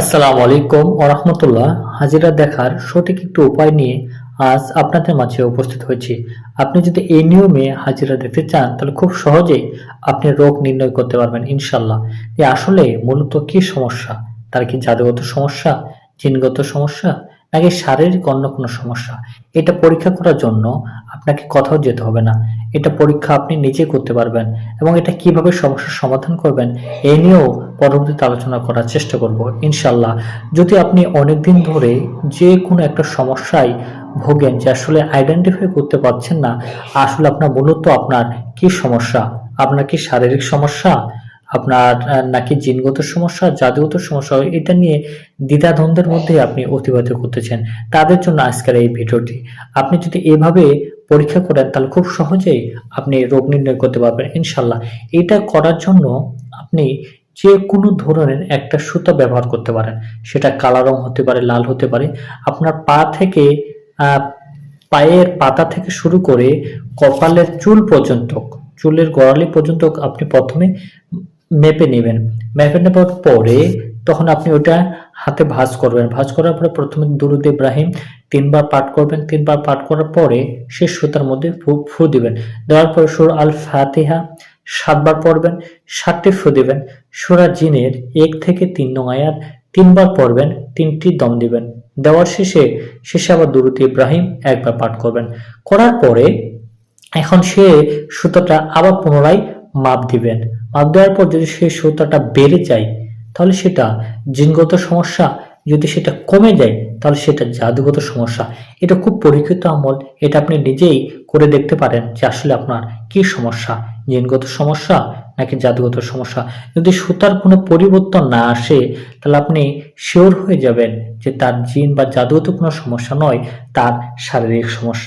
আসসালামু আলাইকুম ওরহমতুল্লাহ হাজিরা দেখার সঠিক একটু উপায় নিয়ে আজ আপনাদের মাঝে উপস্থিত হয়েছি। আপনি যদি এই নিয়মে হাজিরা দেখতে চান, তাহলে খুব সহজেই আপনি রোগ নির্ণয় করতে পারবেন ইনশাল্লাহ আসলে মূলত কি সমস্যা? তার কি জাদুগত সমস্যা, জিনগত সমস্যা নাকি শারীরিক অন্য কোনো সমস্যা? এটা পরীক্ষা করার জন্য আপনাকে কোথাও যেতে হবে না। এটা পরীক্ষা আপনি নিজে করতে পারবেন এবং এটা কীভাবে সমস্যার সমাধান করবেন এই নিয়েও পরবর্তীতে আলোচনা করার চেষ্টা করব ইনশাল্লাহ যদি আপনি অনেকদিন ধরে যে কোনো একটা সমস্যায় ভোগেন যে আসলে আইডেন্টিফাই করতে পারছেন না, আসলে আপনার মূলত আপনার কি সমস্যা? আপনার কি শারীরিক সমস্যা? আপনার নাকি জিনগত সমস্যা জাদুগত সমস্যা, এটা নিয়ে দ্বিধাদ্বন্দ্বের মধ্যে আপনি অতিবাহিত করতেছেন। তাদের জন্য আজকের এই ভিডিওটি। আপনি যদি এভাবে পরীক্ষা করেন, তাহলে খুব সহজেই আপনি রোগ নির্ণয় করতে পারবেন ইনশাল্লাহ এটা করার জন্য আপনি যে কোনো ধরনের একটা সুতা ব্যবহার করতে পারেন। সেটা কালো রং হতে পারে, লাল হতে পারে। আপনার পা থেকে পায়ের পাতা থেকে শুরু করে কপালের চুল পর্যন্ত, চুলের গোড়ালি পর্যন্ত আপনি প্রথমে মেপে নেবেন। মেপে নেবার পরে তখন আপনি ওটা হাতে ভাঁজ করবেন। ভাঁজ করার পরে প্রথমে দুরুদ ইব্রাহিম তিনবার পাঠ করবেন। তিনবার পাঠ করার পরে সে সুতার মধ্যে ফু দিবেন। দেওয়ার পরে সুর আল ফাতিহা সাতবার পড়বেন, সাতটি ফু দিবেন। সুরা জিনের এক থেকে তিন নং আয়াত তিনবার পড়বেন, তিনটি দম দিবেন। দেওয়ার শেষে শেষে আবার দুরুদ ইব্রাহিম একবার পাঠ করবেন। করার পরে এখন সে সুতোটা আবার পুনরায় মাপ দিবেন। মাপ দেওয়ার পর যদি সেই সুতোটা বেড়ে যায়, তাহলে সেটা জিনগত সমস্যা। যদি সেটা কমে যায়, তাহলে সেটা জাদুগত সমস্যা। এটা খুব পরীক্ষিত আমল। এটা আপনি নিজেই করে দেখতে পারেন যে আসলে আপনার কি সমস্যা। জিনগত সমস্যা নাকি জাদুগত সমস্যা। যদি সুতার কোনো পরিবর্তন না আসে, তাহলে আপনি শিওর হয়ে যাবেন যে তার জিন বা জাদুগত কোনো সমস্যা নয়, তার শারীরিক সমস্যা।